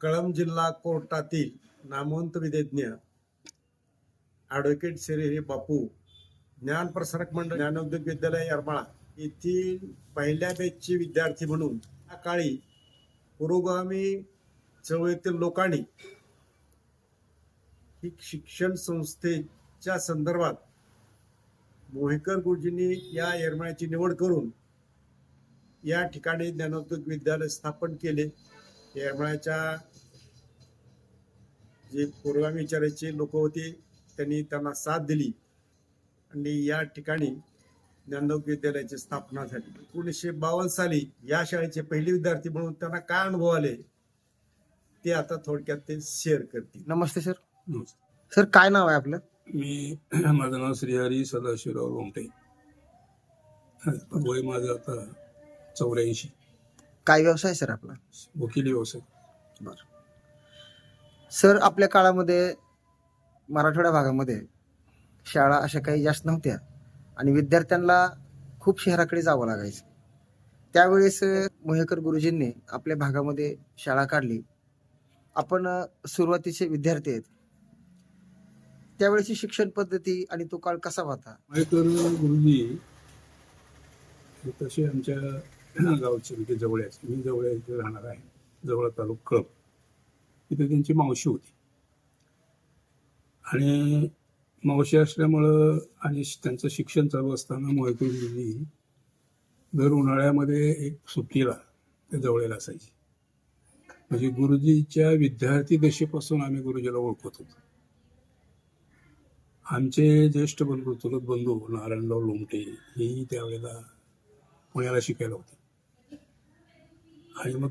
कळंब जिल्हा कोर्टातील नामवंत विधेज्ञ ॲडव्होकेट श्री बापू ज्ञान प्रसारक मंडळ ज्ञानोद्योग विद्यालय यरमाळा येथील पहिल्या बॅचचे विद्यार्थी म्हणून त्या काळी पुरोगामी चळवळीतील लोकांनी ही शिक्षण संस्थेच्या संदर्भात मोहेकर गुरुजींनी या यरमाळ्याची निवड करून या ठिकाणी ज्ञानोद्योग विद्यालय स्थापन केले. येरमाळ्याच्या जे पूर्वामी विचाराचे लोक होते त्यांनी त्यांना साथ दिली. आणि या ठिकाणी ज्ञानोद्योग विद्यालयाची स्थापना झाली. एकोणीसशे बावन्न साली या शाळेचे पहिले विद्यार्थी म्हणून त्यांना काय अनुभव आले ते आता थोडक्यात ते शेअर करतील. नमस्ते सर सर काय नाव आहे आपलं? मी माझं नाव श्रीहरी सदाशिवराव लोमटे. वय माझं आता चौऱ्याऐंशी. काय व्यवसाय सर आपला? वकिली व्यवसाय. बर. सर आपल्या काळामध्ये मराठवाड्या भागामध्ये शाळा अशा काही जास्त नव्हत्या आणि विद्यार्थ्यांना खूप शहराकडे जावं लागायचं. त्यावेळेस मोहेकर गुरुजींनी आपल्या भागामध्ये शाळा काढली. आपण सुरुवातीचे विद्यार्थी आहेत. त्यावेळेची शिक्षण पद्धती आणि तो काळ कसा होता? मायकर गुरुजी तसे आमच्या गावचे म्हणजे जवळचे मी जवळ इथे राहणार आहे. जवळ तालुक कळप. इथे त्यांची मावशी होती. आणि मावशी असल्यामुळं आणि त्यांचं शिक्षण चालू असताना मोहिते दर उन्हाळ्यामध्ये एक सुट्टीला ते जवळेला असायचे. म्हणजे गुरुजीच्या विद्यार्थी दशेपासून आम्ही गुरुजीला ओळखत होतो. आमचे ज्येष्ठ बंधू चुलत बंधू नारायणराव लोमटे हेही त्यावेळेला पुण्याला शिकायला होते. आणि मग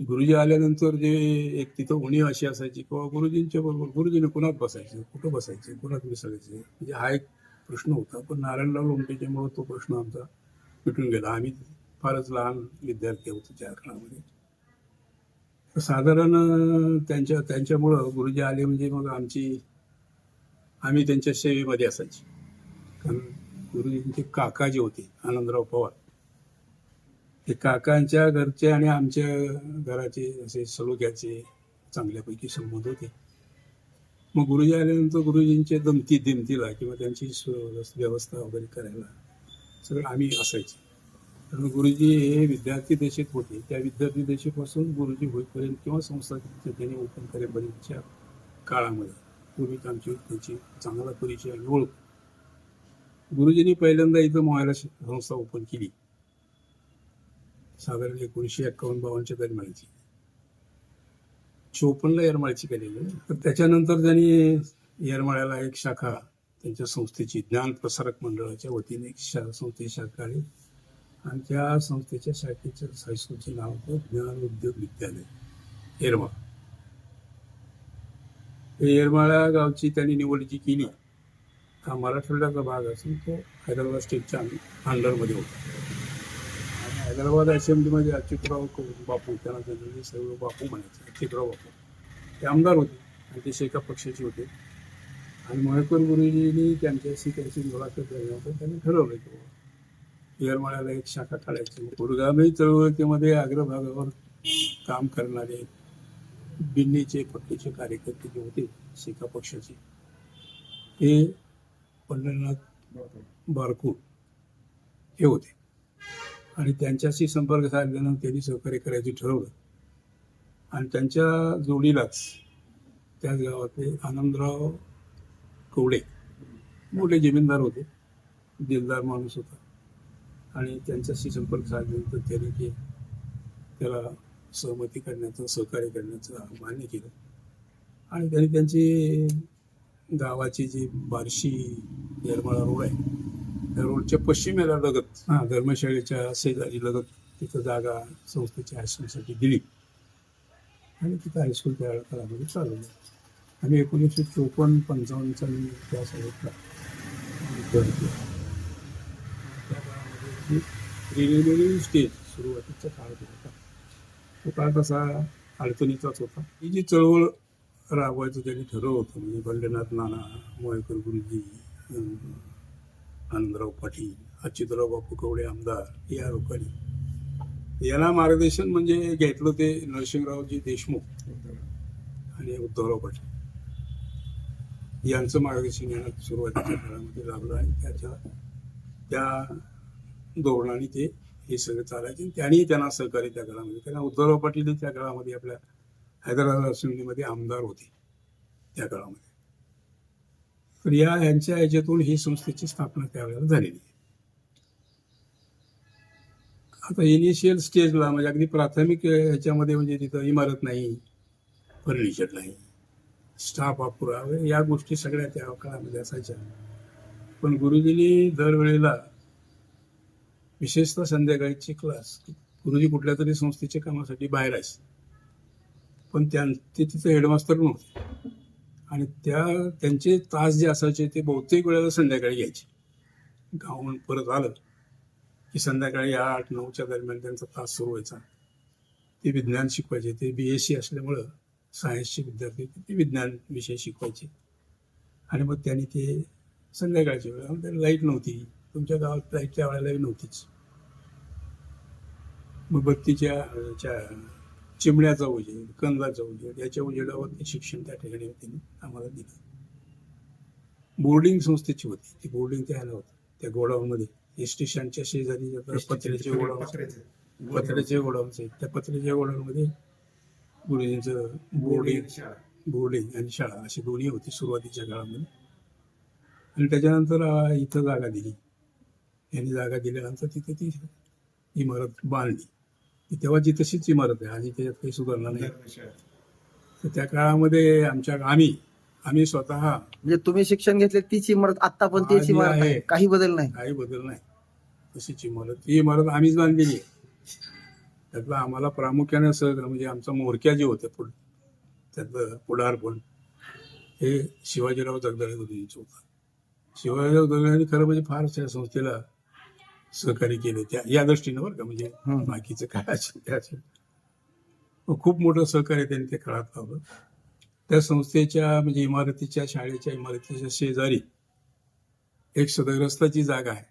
गुरुजी आल्यानंतर जे एक तिथं उणीव अशी असायची किंवा गुरुजींच्या बरोबर गुरुजीने कुणात बसायचे कुठं बसायचे कुणात मिसळायचे म्हणजे हा एक प्रश्न होता. पण नारायणराव लोमटेच्यामुळे तो प्रश्न आमचा मिटून गेला. आम्ही फारच लहान विद्यार्थी होतो त्या काळामध्ये. साधारण त्यांच्या त्यांच्यामुळं गुरुजी आले म्हणजे मग आमची आम्ही त्यांच्या सेवेमध्ये असायची. कारण गुरुजींचे काका जे होते आनंदराव पवार ते काकांच्या घरचे आणि आमच्या घराचे असे सलोख्याचे चांगल्यापैकी संबंध होते. मग गुरुजी आल्यानंतर गुरुजींच्या दमती दिमतीला किंवा त्यांची व्यवस्था वगैरे करायला सगळं आम्ही असायचे. कारण गुरुजी हे विद्यार्थी देशात होते. त्या विद्यार्थी देशापासून गुरुजी होईपर्यंत किंवा संस्था त्यांनी ओपन करेपर्यंतच्या काळामध्ये पूर्वीच आमची त्यांची चांगला परिचय आणि ओळख. गुरुजींनी पहिल्यांदा इथं मोहायला संस्था ओपन केली. साधारण एकोणीसशे एक्कावन्न बावन्नच्या दरम्यानची. चोपन्नला येरमाळ्याची केलेली आहे. तर त्याच्यानंतर त्यांनी येरमाळ्याला एक शाखा त्यांच्या संस्थेची ज्ञान प्रसारक मंडळाच्या वतीने एक शा संस्थेची शाखा आली आणि त्या संस्थेच्या शाखेचं हायस्कूलचे नाव होतं ज्ञान उद्योग विद्यालय येरमाळ. हे येरमाळा गावची त्यांनी निवड जी केली हा मराठवाड्याचा भाग असून तो हैदराबाद स्टेटच्या अंडरमध्ये होता. हैदराबाद असेंब्लीमध्ये अच्युतराव बापू त्यांना जे सर्व बापू म्हणायचे अच्युतराव बापू. ते आमदार होते आणि ते शेका पक्षाचे होते. आणि मोहेकर गुरुजींनी त्यांच्याशी त्यांची मुलाखत झाल्यानंतर त्यांनी ठरवलं की बाबा येरमाळ्याला एक शाखा काढायची. गुरुगामी चळवळीमध्ये अग्रभागावर काम करणारे बिन्नीचे पट्टीचे कार्यकर्ते जे होते शेका पक्षाचे हे पंढरनाथ बारकूड हे होते. आणि त्यांच्याशी संपर्क साधल्यानंतर त्यांनी सहकार्य करायचं ठरवलं. आणि त्यांच्या जोडीलाच त्याच गावातले आनंदराव कवडे मोठे जमीनदार होते दिलदार माणूस होता. आणि त्यांच्याशी संपर्क साधल्यानंतर त्यांनी ते त्याला सहमती करण्याचं सहकार्य करण्याचं मान्य केलं. आणि त्यांनी त्यांची गावाची जी बार्शी येरमाळा रोड आहे रोडच्या पश्चिमेला लगत हां धर्मशाळेच्या शेजारी लगत तिथं जागा संस्थेच्या हायस्कूलसाठी दिली. आणि तिथं हायस्कूल त्या काळामध्ये चालवलं. आणि एकोणीसशे चोपन्न पंचावन्नचा मी त्या शाळेतला त्या प्रिलिमिनरी स्टेज सुरुवातीचा काळ होता. तो काळ तसा अडचणीचाच होता. ही जी चळवळ राबवायचं त्यांनी ठरवलं होतं म्हणजे बंडेनाथ नाना मोहेकर गुरुजी आनंदराव पाटील अच्युतराव बापू कवडे आमदार या लोकांनी याला मार्गदर्शन म्हणजे घेतलं ते नरसिंहरावजी देशमुख आणि उद्धवराव पाटील. यांचं मार्गदर्शन यांना सुरुवातीच्या काळामध्ये लाभलं आणि त्याच्या त्या धोरणाने ते हे सगळं चालायचे त्यांनी त्यांना सहकार्य त्या काळामध्ये. कारण उद्धवराव पाटील त्या काळामध्ये आपल्या हैदराबाद असेंब्लीमध्ये आमदार होते त्या काळामध्ये. तर या यांच्या ह्याच्यातून ही संस्थेची स्थापना त्यावेळेला झालेली आहे. आता इनिशियल स्टेजला म्हणजे अगदी प्राथमिक ह्याच्यामध्ये म्हणजे तिथं इमारत नाही फर्निचर नाही स्टाफ अपुरा या गोष्टी सगळ्या त्या काळामध्ये असायच्या. पण गुरुजींनी दरवेळेला विशेषतः संध्याकाळची क्लास गुरुजी कुठल्या तरी संस्थेच्या कामासाठी बाहेर आहे पण त्या ते तिथं हेडमास्तर नव्हते. आणि त्या त्यांचे तास जे असायचे ते बहुतेक वेळेला संध्याकाळी घ्यायचे. गावून परत आलं की संध्याकाळी आठ नऊच्या दरम्यान त्यांचा तास सुरू व्हायचा. ते विज्ञान शिकवायचे. ते बी एस सी असल्यामुळं सायन्सचे विद्यार्थी ते विज्ञान विषय शिकवायचे. आणि मग त्यांनी ते संध्याकाळच्या वेळेला लाइट नव्हती. तुमच्या गावात लाइट त्या नव्हतीच. मग बत्तीच्या चिमण्याचा उजेड कंदाचा उजेड याच्या उजेडावर ते शिक्षण त्या ठिकाणी त्यांनी आम्हाला दिलं. बोर्डिंग संस्थेची होती. ती बोर्डिंग त्या ह्याला होती. त्या गोडाऊनमध्ये एस स्टेशनच्या शेजारी पत्र्याचे गोडाऊन पत्र्याचे. गोडाऊनचे त्या पत्र्याच्या गोडाऊनमध्ये गुरुजींचं बोर्डिंग बोर्डिंग आणि शाळा अशी दोन्ही होती सुरुवातीच्या काळामध्ये. आणि त्याच्यानंतर इथं जागा दिली. यांनी जागा दिल्यानंतर तिथे ती इमारत बांधली. ती तेव्हाची तशीच इमारत आहे आणि त्याच्यात काही सुधारणा नाही. तर त्या काळामध्ये आमच्या आम्ही आम्ही स्वतः म्हणजे तुम्ही शिक्षण घेतले तीच इमारत आता पण तीच आधी इमारत आहे. काही बदल नाही. काही बदल नाही. तशीच इमारत. ही इमारत आम्हीच बांधलेली आहे. त्यातलं आम्हाला प्रामुख्याने सहकार म्हणजे आमचा मोरक्या जे होते पुढ त्यातलं पुढारपण हे शिवाजीराव जगदाळे गुरुजींचं होतं. शिवाजीराव जगदाळेंनी खरं म्हणजे फार त्या संस्थेला सहकार्य केले त्या या दृष्टीनं बरं का म्हणजे. बाकीचं काय असेल ते असेल. खूप मोठं सहकार्य त्यांनी त्या काळात लावलं. त्या संस्थेच्या म्हणजे इमारतीच्या शाळेच्या इमारतीच्या शेजारी एक सदग्रस्ताची जागा आहे.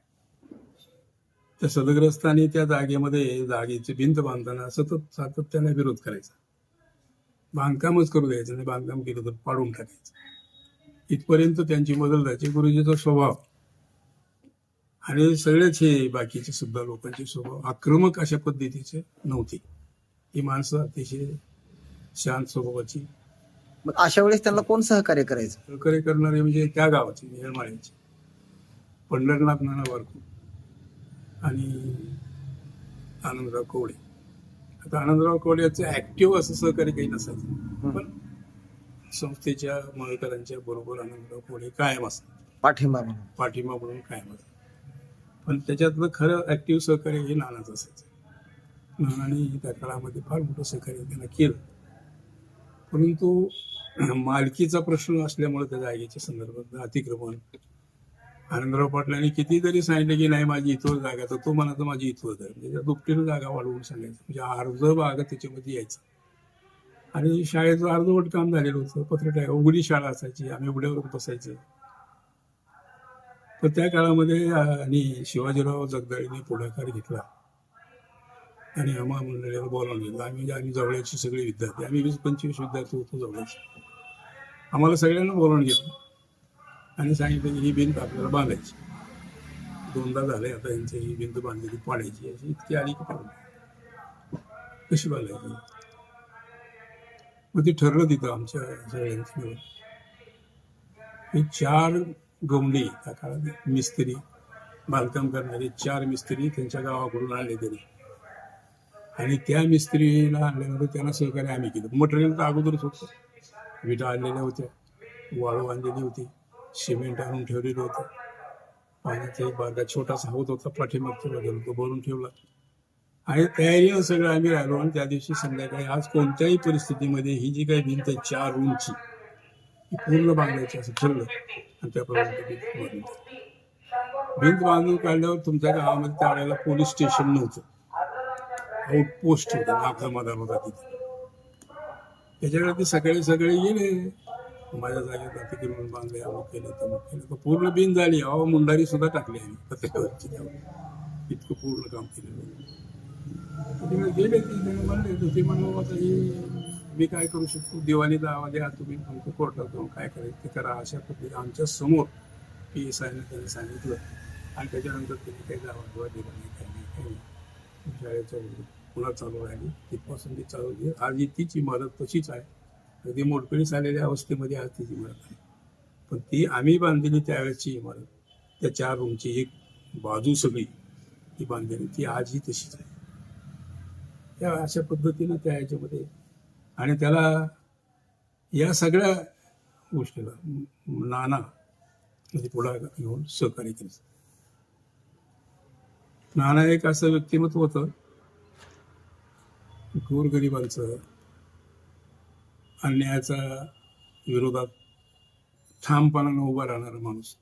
त्या सदग्रस्ताने त्या जागेमध्ये जागेची भिंत बांधताना सतत सातत्याने विरोध करायचा. बांधकामच करू द्यायचं नाही बांधकाम केलं तर पाडून टाकायचं. इथपर्यंत त्यांची बदल जायची गुरुजीचा स्वभाव आणि सगळेच हे बाकीचे सुद्धा लोकांचे स्वभाव आक्रमक अशा पद्धतीचे नव्हते. ही माणसं अतिशय शांत स्वभावाची. मग अशा वेळेस त्यांना कोण सहकार्य करायचं? सहकार्य करणारे म्हणजे त्या गावाचे निळमाळ्याचे पंढरनाथ नाना वारकू आणि आनंदराव कवडे. आता आनंदराव कवडे याचं ऍक्टिव्ह असं सहकार्य काही नसायचं. पण संस्थेच्या मळकरांच्या बरोबर आनंदराव कवडे कायम असतात. पाठिंबा म्हणून. पाठिंबा म्हणून कायम असतात. पण त्याच्यातलं खरं ऍक्टिव्ह सहकार्य हे नानाच असायचं. नानाने त्या काळामध्ये फार मोठं सहकार्य त्यांना केलं. परंतु मालकीचा प्रश्न असल्यामुळे त्या जागेच्या संदर्भात अतिक्रमण. आनंदराव पाटलांनी कितीतरी सांगितलं की नाही माझी इथवर जागा तर तो म्हणायचं माझी इथवर आहे म्हणजे दुपटीनं जागा वाढवून सांगायचं. म्हणजे अर्ध भाग त्याच्यामध्ये यायचा. आणि शाळेचं अर्धवट काम झालेलं होतं. पत्रटा उघडी शाळा असायची. आम्ही उघड्यावर बसायचं. तर त्या काळामध्ये आणि शिवाजीराव जगदाळीने पुढाकार घेतला. आणि आम्हा मंडळीला बोलावून घेतलं. आम्ही आम्ही जवळचे सगळे विद्यार्थी आम्ही वीस पंचवीस विद्यार्थी होतो जवळचे. आम्हाला सगळ्यांना बोलावून घेतलं. आणि सांगितलं की ही भिंत आपल्याला बांधायची. दोनदा झाले आता यांची ही भिंत बांधलेली पाडायची. अशी इतकी आली की पाडली कशी बांधायची? मग ते ठरलं तिथं आमच्या सगळ्यांची. हे चार गवंडी त्या काळात. मिस्त्री बांधकाम करणारे चार मिस्त्री त्यांच्या गावाकडून आणले तरी आणि त्या मिस्त्रीला आणल्यानंतर त्यांना सहकार्य आम्ही केलं. मटेरियल तर अगोदरच होतं. विटा आणलेल्या होत्या वाळू आणलेली होती सिमेंट आणून ठेवलेलं होतं. पाण्याचा एक बागा छोटासा होत होता पाठीमागच्या बाजूला तो भरून ठेवला. आणि तयारीनं सगळं आम्ही राहिलो आणि त्या दिवशी संध्याकाळी आज कोणत्याही परिस्थितीमध्ये ही जी काही भिंत आहे चार रूमची पूर्ण बांधायची असं ठरलं. आणि त्याप्रमाणे भिंत बांधून भिंत बांधून काढल्यावर तुमच्या गावामध्ये त्यावेळेला पोलीस स्टेशन नव्हतं. आउटपोस्ट होतं नाका मदान होता तिथे. त्याच्याकडे ते सकाळी सकाळी गेले. माझ्या जागेत म्हणून बांधले अमुक केलं तमुक केलं. तर पूर्ण बिन झाली. अहो मुंडारी सुद्धा टाकली आम्ही. पत्र्यावरची त्यावर इतकं पूर्ण काम केलेलं गेले ते म्हणले तर ते म्हणलं आता हे मी काय करू शकतो? दिवाणी आवाज द्या तुम्ही आमचं कोर्टात जाऊन काय करायचं ते करा अशा पद्धतीने आमच्यासमोर पी एस आयने त्यांनी सांगितलं. आणि त्याच्यानंतर त्यांनी काही दावा दुवा दिला नाही काही नाही काही नाही शाळेच्या पुन्हा चालू राहिली. तिथपासून ती चालू झाली. आज ही तीच इमारत तशीच आहे. अगदी मोडकळीस आलेल्या अवस्थेमध्ये आज तीच इमारत आहे. पण ती आम्ही बांधलेली त्यावेळेची इमारत त्या चार रूमची एक बाजू सगळी ती बांधलेली ती आजही तशीच आहे. त्या अशा पद्धतीनं त्या याच्यामध्ये आणि त्याला या सगळ्या गोष्टीला नाना म्हणजे पुढाकार घेऊन सहकार्य केलं. नाना एक असं व्यक्तिमत्व होतं. गोरगरिबांचं अन्यायाचा विरोधात ठामपणानं उभा राहणारा माणूस.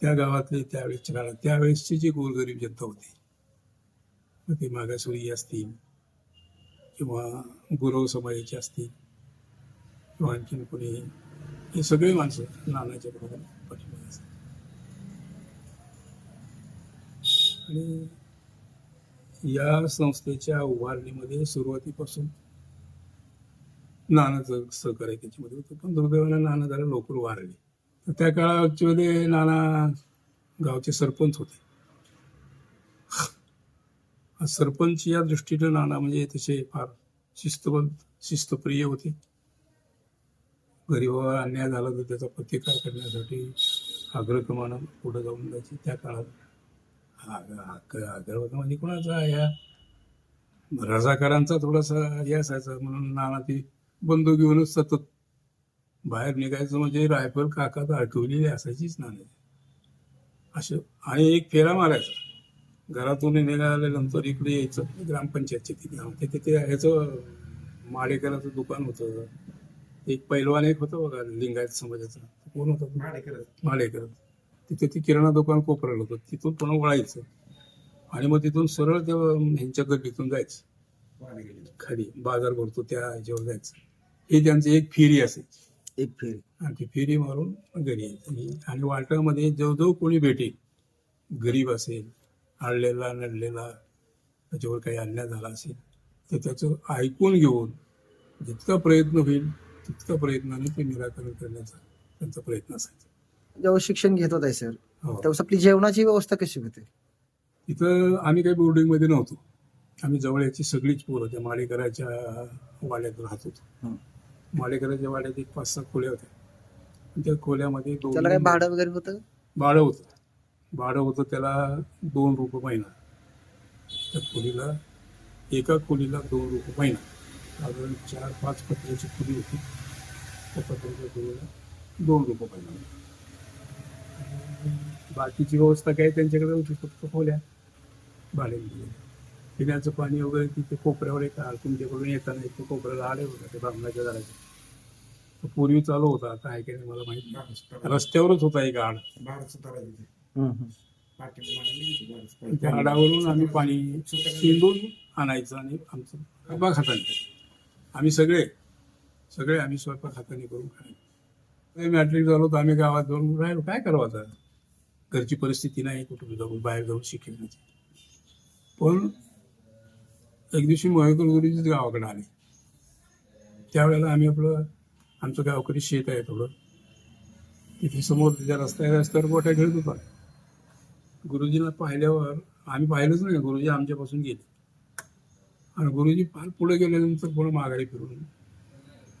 त्या गावातले त्यावेळेस राहणार त्यावेळेसची जी गोरगरीब जनता होती ती ते मागासवर्गीय असतील किंवा गुरव समाजाचे असतील किंवा आणखीन कोणी हे सगळे माणसं नानाच्या बरोबर पाठिंबा असतात आणि या संस्थेच्या उभारणीमध्ये सुरुवातीपासून नानाचं सहकार्य त्याच्यामध्ये होतं पण दुर्दैवानं नाना जरा लवकर वारले तर त्या काळामध्ये नाना गावचे सरपंच होते. सरपंच या दृष्टीनं नाना म्हणजे तसे फार शिस्तबद्ध शिस्तप्रिय होते. गरीबावर अन्याय झाला तर त्याचा प्रतिकार करण्यासाठी अग्रक्रमानं पुढे जाऊन जायचे. त्या काळात अग्रवाद म्हणजे कोणाचा ह्या रजाकारांचा थोडासा हे असायचा. म्हणून नाना ती बंदूक घेऊनच सतत बाहेर निघायचं म्हणजे रायफल काकात अडकवलेली असायचीच नाना असे आणि एक फेरा मारायचा. घरातून निघाल्यानंतर इकडे यायचं. ग्रामपंचायतच्या तिथे ते तिथे ह्याचं माडेकराचं दुकान होतं. एक पैलवान एक होतं बघा लिंगायत समाजाचा. तो कोण होता? तो? माडेकर तिथे ते किराणा दुकान कोपऱ्याला होतं. तिथून पुन्हा वळायचं. आणि मग तिथून सरळ त्या ह्यांच्या गल्लीतून जायचं. खाली बाजार भरतो त्या ह्याच्यावर जायचं. हे त्यांची एक फेरी असायची. एक फेरी. आणि ती फेरी मारून घरी यायचं. आणि- वाटामध्ये जो जो कोणी भेटेल. गरीब असेल आणलेला नडलेला त्याच्यावर काही अन्याय झाला असेल तर त्याचं ऐकून घेऊन जितका प्रयत्न होईल तितका प्रयत्नाने ते निराकरण करण्याचा त्यांचा प्रयत्न असायचा. जेव्हा शिक्षण घेत होता सर हो. त्यावेळेस आपली जेवणाची व्यवस्था कशी होती? इथं आम्ही काही बोर्डिंगमध्ये नव्हतो. आम्ही जवळची सगळीच पोरं त्या माडेकराच्या वाड्यात राहत होतो. माडेकराच्या वाड्यात एक पाच सात खोल्या होत्या. त्या खोल्यामध्ये भाडं वगैरे होतं? भाडं होतं. भाडं होतं त्याला दोन रुपये महिना. त्या खोलीला एका खोलीला दोन रुपये महिना. साधारण चार पाच पत्र्याची खोली होती. त्या पत्र्याच्या खोलीला दोन रुपये महिना बाकीची व्यवस्था काय त्यांच्याकडे होती? फक्त खोल्या. भाडे पिण्याचं पाणी वगैरे तिथे कोपऱ्यावर एक तुमच्याकडून येताना एक कोपऱ्याला आले होते ते बांगलाच्या झाडाचे. पूर्वी चालू होता आता आहे की नाही मला माहीत नाही. रस्त्यावरच होता एक आड. झाडावरून त्या आम्ही पाणी शिंदून आणायचं आणि आमचं स्वयंपाक हाताने आम्ही सगळे सगळे आम्ही स्वयंपाक हाताने करून खायचो. मॅट्रिक झालो तर आम्ही गावात जाऊन राहिलो. काय करावं आता? घरची परिस्थिती नाही कुठं जाऊन बाहेर जाऊन शिकण्याची पण एक दिवशी महेकर गुरुजीच गावाकडे आले. त्यावेळेला आम्ही आपलं आमचं गावकरी शेत आहे थोडं. तिथे समोर त्याच्या रस्त्या रस्त्यावर गोट्या खेळत होता. गुरुजीला पाहिल्यावर आम्ही पाहिलंच नाही गुरुजी आमच्यापासून गेले. आणि गुरुजी फार पुढे गेल्यानंतर पुढे माघारी फिरून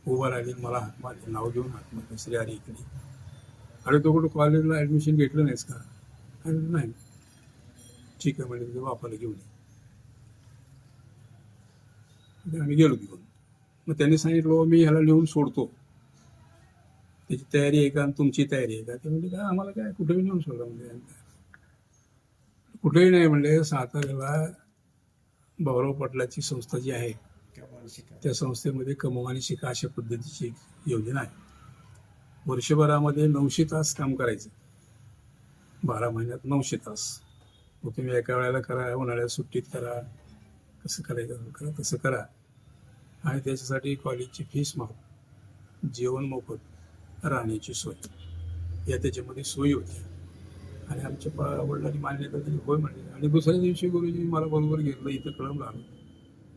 उभा राहिले मला हात नाव घेऊन हात श्री हरी इकडे अरे तो कुठं कॉलेजला ॲडमिशन घेतलं नाहीस का? अरे नाही. ठीक आहे म्हणजे तुझ्या बापाला घेऊन ये. आम्ही गेलो घेऊन मग त्यांनी सांगितलं मी ह्याला लिहून सोडतो. त्याची तयारी आहे का? आणि तुमची तयारी आहे का? ते म्हणजे काय आम्हाला काय कुठेही नेऊन सोडा. म्हणजे कुठेही नाही म्हणले साताऱ्याला भाऊराव पाटलाची संस्था जी आहे त्या संस्थेमध्ये कमवा आणि शिका अशा पद्धतीची योजना आहे. वर्षभरामध्ये नऊशे तास काम करायचं. बारा महिन्यात नऊशे तास. मग तुम्ही एका वेळेला करा उन्हाळ्यात सुट्टीत करा. कसं करायचं? करा तसं करा. आणि त्याच्यासाठी कॉलेजची फीस माफ. जेवण मोफत राहण्याची सोय. या त्याच्यामध्ये सोयी होती आणि आमच्या पा- वडिलांनी मान्यता दिली होय म्हणले. आणि दुसऱ्या दिवशी गुरुजी मला बरोबर घेतलं इथं कळमला आलो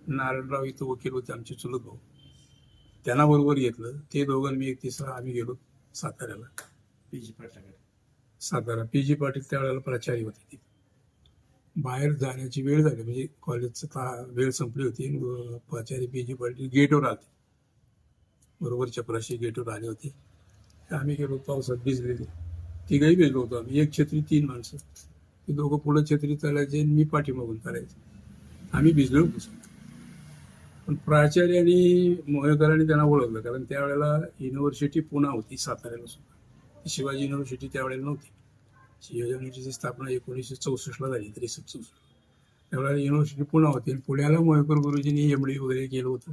नारायणराव इथं वकील होते आमचे चुलत भाऊ. त्यांना बरोबर घेतलं. ते दोघं मी एक तिसरा आम्ही गेलो साताऱ्याला. सातारा पी जी पाटील त्यावेळेला प्राचार्य होते ते. बाहेर जाण्याची वेळ झाली म्हणजे कॉलेजचं ता वेळ संपली होती. प्राचार्य पी जी पाटील गेटवर आले बरोबर चपराशी गेटवर आले होते. आम्ही गेलो पावसात भिजलेले. तिघही भिजलो होतो आम्ही. एक छत्री तीन माणसं. ते दोघं पुढं छत्री चालायचे आणि मी पाठीमागून चालायचे. आम्ही भिजलो होतो. पण प्राचार्य आणि मोहेकरांनी त्यांना ओळखलं कारण त्यावेळेला युनिव्हर्सिटी पुणा होती साताऱ्याला सुद्धा शिवाजी युनिव्हर्सिटी त्यावेळेला नव्हती. शिवाजी युनिव्हर्सिटीची स्थापना एकोणीसशे चौसष्टला झाली त्रेसष्ट चौसष्ट. त्यावेळेला युनिव्हर्सिटी पुणा होती आणि पुण्याला मोहेकर गुरुजींनी एम डी वगैरे केलं होतं.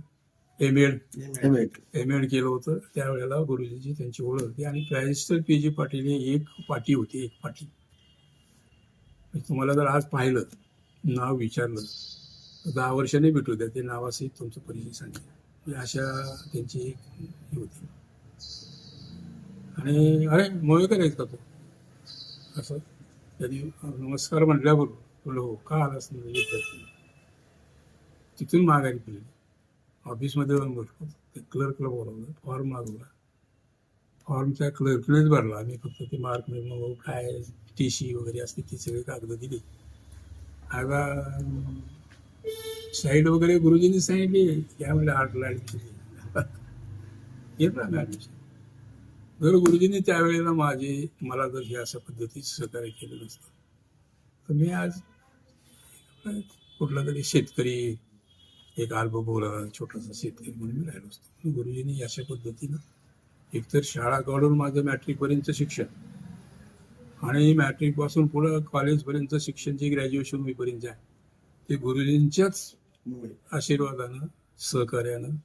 M Ed M Ed M Ed केलं होतं. त्यावेळेला गुरुजींची त्यांची ओळख होती आणि प्रायस्टर पी जी पाटील हे एक पाटी होती एक पाटी. म्हणजे तुम्हाला जर आज पाहिलं नाव विचारलं तर दहा वर्षांनी भेटू द्या. ते नावासहित तुमचं परिचय सांगेल. म्हणजे अशा त्यांची एक ही होती. आणि अरे मोळेकर आहेत का तो? असं. त्यांनी नमस्कार म्हटल्याबरोबर बोललो हो का आलास? तिथून माघारी केली ऑफिसमध्ये जाऊन बसलो. ते क्लर्कला बोलावलं फॉर्म मागवला. फॉर्मच्या क्लर्कनेच भरला. आम्ही फक्त ते मार्क मग काय टी सी वगैरे असते ती सगळी कागद दिली. आता साईड वगैरे गुरुजींनी सांगितली या आठला आर्टला ॲडमिशन घेतलं ॲडमिशन जर गुरुजींनी त्यावेळेला माझे मला जर हे अशा पद्धतीत सहकार्य केलं नसतं तर मी आज कुठला तरी शेतकरी एक अल्पभोला छोटासा शेतकरी म्हणून मी राहिलो असतो. गुरुजींनी अशा पद्धतीनं एकतर शाळा काढून माझं मॅट्रिकपर्यंत शिक्षण आणि मॅट्रिकपासून पुढं कॉलेजपर्यंत शिक्षण जे ग्रॅज्युएशन होईपर्यंत आहे ते गुरुजींच्याच आशीर्वादानं सहकार्यानं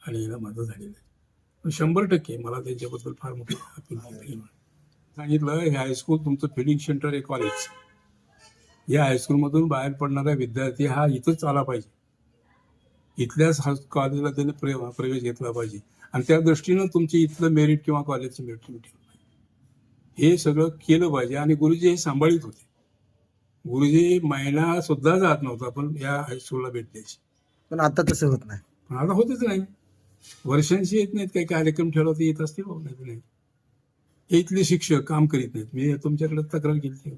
आणि यानं माझं झालेलं आहे. शंभर टक्के मला त्यांच्याबद्दल फार मोठी आपुलकी सांगितलं हे हायस्कूल तुमचं फिलिंग सेंटर आहे कॉलेज या हायस्कूलमधून बाहेर पडणारा विद्यार्थी हा इथंच आला पाहिजे. इथल्याच हा- कॉलेजला त्याने प्रे प्रवेश घेतला पाहिजे. आणि त्या दृष्टीनं तुमची इथलं मेरिट किंवा कॉलेजचं मेरिट तुम्ही ठेवलं पाहिजे. हे सगळं केलं पाहिजे आणि गुरुजी हे सांभाळीत होते. गुरुजी महिना सुद्धा जात नव्हता पण या हायस्कूलला भेट द्यायची. पण आता तसं होत नाही. पण आता होतच नाही. वर्षांशी येत नाहीत काही कार्यक्रम ठेवला तर येत असतील बाबा, नाही. नाही इथले शिक्षक काम करीत नाहीत. मी तुमच्याकडे तक्रार केली.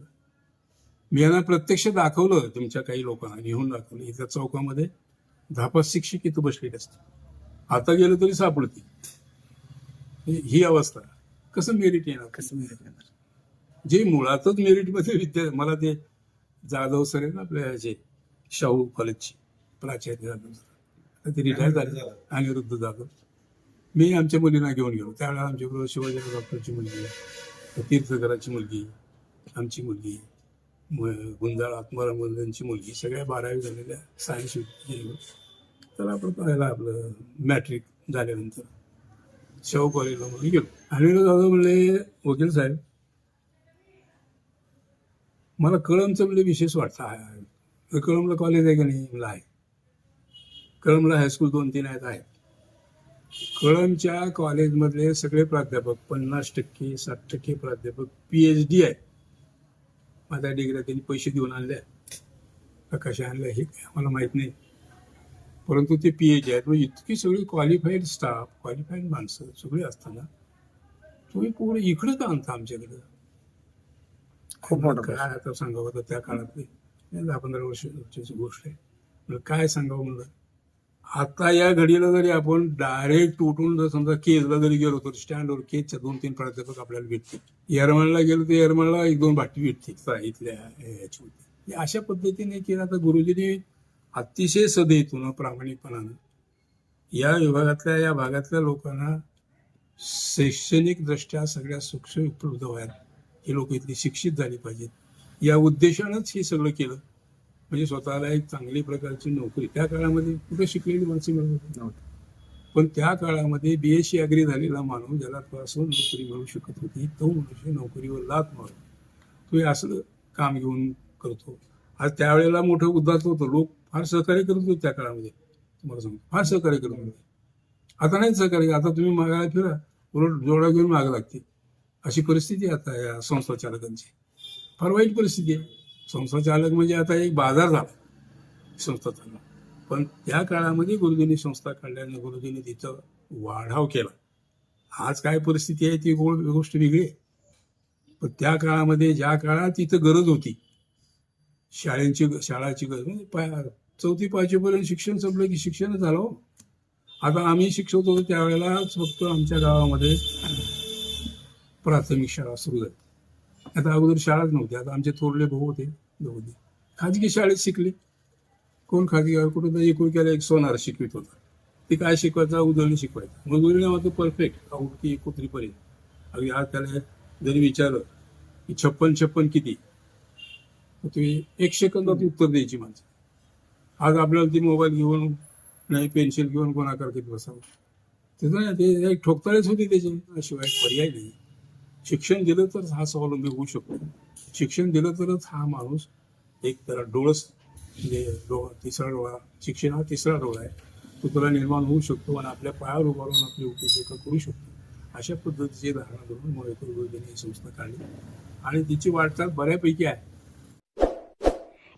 मी यांना प्रत्यक्ष दाखवलं तुमच्या काही लोकांना घेऊन दाखवलं. इथल्या चौकामध्ये दहा पाच शिक्षक इथं बसलेले असतात आता गेलं तरी सापडतील ही- ही अवस्था. कसं मेरिट येणार? कसं मेरिट येणार? जे मुळातच मेरिटमध्ये विद्या मला ते जाधव सर आहे ना आपल्या ह्याचे शाहू कॉलेजचे प्राचार्य जाधव सर ते रिटायर झाले. अनिरुद्ध जाधव. मी आमच्या मुलींना घेऊन गेलो. त्यावेळेला आमच्याबरोबर शिवाजीराव डॉक्टरची मुलगी तीर्थकराची मुलगी आमची मुलगी गुंजाळ आत्माराम मुलगी सगळ्या बारावी झालेल्या सायन्स तर आपण पाहायला आपलं मॅट्रिक झाल्यानंतर. शाहू कॉलेजला म्हणून गेलो. अनिरुद्ध जाधव म्हणले वकील साहेब मला कळमचं म्हणजे विशेष वाटतं आहे. कळमला कॉलेज आहे का नाही? म्हणलं आहे. कळमला हायस्कूल दोन तीन आहेत आहेत. कळमच्या कॉलेजमधले सगळे प्राध्यापक पन्नास टक्के साठ टक्के प्राध्यापक पी एच डी आहे माझ्या डिग्र्या त्यांनी पैसे देऊन आणल्या का कशा आणल्या हे काही आम्हाला माहीत नाही. परंतु ते पी एच आहेत. म्हणजे इतकी सगळी क्वालिफाईड स्टाफ क्वालिफाईड माणसं सगळी असताना तुम्ही पूर्ण इकडं का आणता आमच्याकडं? खूप मोठा काय आता सांगावं आता त्या काळातली. दहा पंधरा वर्षाची गोष्ट आहे. म्हणलं काय सांगावं म्हणलं? आता या घडीला जरी आपण डायरेक्ट उठून जर समजा केजला जरी गेलो तर स्टँडवर केजच्या दोन तीन प्राध्यापक आपल्याला भेटतील. यरमळला गेलो तर यरमळला एक दोन बाटली भेटतील. इथल्या अशा पद्धतीने केलं तर गुरुजींनी अतिशय सदैतून प्रामाणिकपणानं. या विभागातल्या या भागातल्या लोकांना शैक्षणिक दृष्ट्या सगळ्या सुखसोयी उपलब्ध व्हायला हे लोक इथली शिक्षित झाली पाहिजेत. या उद्देशानंच हे सगळं केलं. म्हणजे स्वतःला एक चांगली प्रकारची नोकरी. त्या काळामध्ये कुठे शिकलेली माणसं मिळत होती? नव्हतं. पण त्या काळामध्ये बीएससी अग्री झालेला माणूस ज्याला पासून नोकरी मिळू शकत होती तो मनुष्य नोकरीवर लात मारून. तो हे असलं काम घेऊन करतो. आज त्यावेळेला मोठं उद्धात होतं. लोक फार सहकार्य करत होते त्या काळामध्ये. तुम्हाला सांगतो. फार सहकार्य करत होते आता नाही सहकार्य. आता तुम्ही मागायला फिरा. उलट जोडा घेऊन माग लागते. अशी परिस्थिती आता या संस्था चालकांची. फार वाईट परिस्थिती आहे. संस्था चालक म्हणजे आता एक बाजार झाला. संस्था चालक. पण त्या काळामध्ये गुरुजींनी संस्था काढल्याने गुरुजींनी तिथं वाढाव केला. आज काय परिस्थिती आहे ती गोड गोष्ट वेगळी आहे. पण त्या काळामध्ये ज्या काळात तिथं गरज होती. शाळेंची शाळाची गरज म्हणजे चौथी पाचवीपर्यंत शिक्षण संपलं की शिक्षणच झालं हो. आता आम्ही शिक्षक होतो त्यावेळेलाच फक्त आमच्या गावामध्ये प्राथमिक शाळा सुरू झाली. आता अगोदर शाळाच नव्हती आता आमचे थोरले भाऊ होते दोघे खाजगी शाळेत शिकले. कोण खाजगी कुठं तरी एकूण केलं एक सोनार शिकवित होता. ते काय शिकवायचं? उदळणी शिकवायचं. मग उदळणी मात्र परफेक्ट आवडती एकोत्रीपर्यंत अगदी आज त्याला जरी विचारलं की छप्पन छप्पन किती? तुम्ही एक सेकंदात उत्तर द्यायची माणसं. आज आपल्याला ती मोबाईल घेऊन नाही पेन्सिल घेऊन कोणाकार किती बसावं? त्याचं नाही ते एक ठोकताळेच होती त्याची. शिवाय पर्याय नाही. शिक्षण दिलं तरच हा स्वावलंबी होऊ शकतो. शिक्षण दिलं तरच हा माणूस एक त्याला डोळस म्हणजे डोळा तिसरा डोळा शिक्षण हा तिसरा डोळा आहे. तो तुला निर्माण होऊ शकतो आणि आपल्या पायावर उभा राहून आपली उपजीविका करू शकतो. अशा पद्धतीची धारणा करून मोळेकर गुरुजींनी ही संस्था काढली. आणि तिची वाटचाल बऱ्यापैकी आहे.